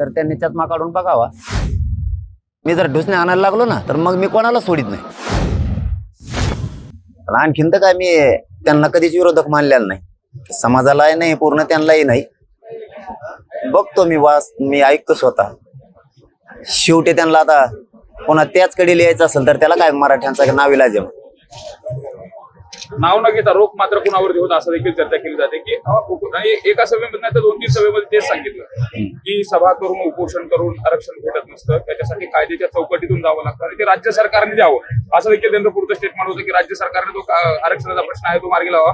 तर त्यांनी चष्मा काढून बघावा. मी जर ढुसणे आणायला लागलो ना तर मग मी कोणाला सोडित नाही. आणखीन तर काय मी त्यांना कधीच विरोधक मानलेला नाही. समाजालाही नाही पूर्ण त्यांनाही नाही. बघतो मी वास मी ऐकतो स्वतः. शेवटी त्यांना आता पुन्हा त्याचकडे लिहायचं असेल तर त्याला काय मराठ्यांचा नाविलाज आहे? नाव न घेता रोख मात्र कुणावरती होत असं देखील चर्चा केली जाते की एका सभेमध्ये नाही तर दोन तीन सभेमध्ये तेच सांगितलं की सभा करून उपोषण करून आरक्षण भेटत नसतं. त्याच्यासाठी कायद्याच्या चौकटीतून जावं लागतं आणि ते राज्य सरकारने द्यावं. असं देखील त्यांचं पुढचं स्टेटमेंट होतं की राज्य सरकारने तो आरक्षणाचा प्रश्न आहे तो मार्गी लावा.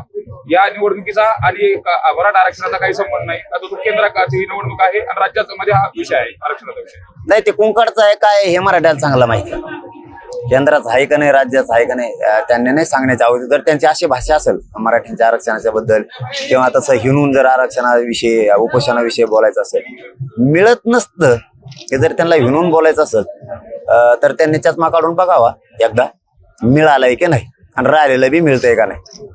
या निवडणुकीचा आणि मराठा आरक्षणाचा काही संबंध नाही. आता तो केंद्राची ही निवडणूक आहे आणि राज्याचा मध्ये हा विषय आहे आरक्षणाचा विषय नाही ते कुंकडचं आहे काय हे मराठ्याला चांगलं माहिती. आहे. केंद्राचं आहे का नाही राज्याचं आहे का नाही त्यांनी नाही सांगण्याची आवश्यक जर त्यांची अशी भाषा असेल मराठ्यांच्या आरक्षणाच्या बद्दल किंवा तसं हिनून जर आरक्षणाविषयी उपोषणाविषयी बोलायचं असेल मिळत नसतं हे जर त्यांना हिनून बोलायचं असेल तर त्यांनी चष्मा काढून बघावा. एकदा मिळालंय की नाही? आणि राहिलेलं बी मिळतंय का नाही?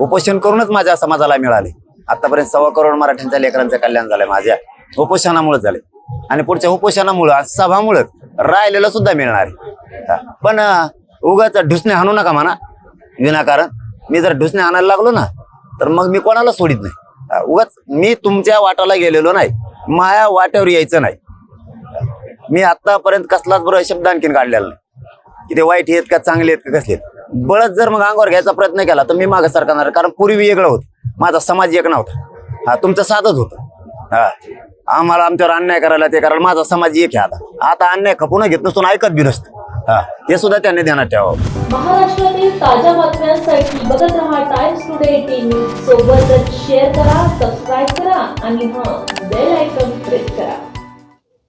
उपोषण करूनच माझ्या समाजाला मिळाले. आतापर्यंत सव्वा करोड मराठ्यांच्या लेकरांचं कल्याण झालंय माझ्या. उपोषणामुळे झाले आणि पुढच्या उपोषणामुळं सभामुळं राहिलेलं सुद्धा मिळणार आहे. पण उगाच ढुसणे हाणू नका म्हणा. विनाकारण. मी जर ढुसणे आणायला लागलो ना तर मग मी कोणाला सोडित नाही. उगाच मी तुमच्या वाटाला गेलेलो नाही. माया वाट्यावर यायचं नाही. मी आतापर्यंत कसलाच बरोबर शब्द आणखीन काढलेला नाही. की ते वाईट आहेत का चांगले आहेत का कसले आहेत. बळच जर मग अंगावर घ्यायचा प्रयत्न केला तर मी मागं सरकारणार कारण पूर्वी वेगळं होतं. माझा समाज एक नव्हता. हा तुमचं साधच होतं. हा. आम्हाला आमच्यावर अन्याय करायला ते करायला माझा समाज एक आहे आता. आता अन्याय खपून घेत नसून ऐकत बी नसतं. हा हे सुद्धा त्यांनी ध्यानात ठेवावं. महाराष्ट्रातील ताज्या बातम्यांसाठी बघत रहा टाइम्स टुडे टीव्ही सोबतच शेअर करा सबस्क्राईब करा आणि हा बेल आयकॉन प्रेस करा.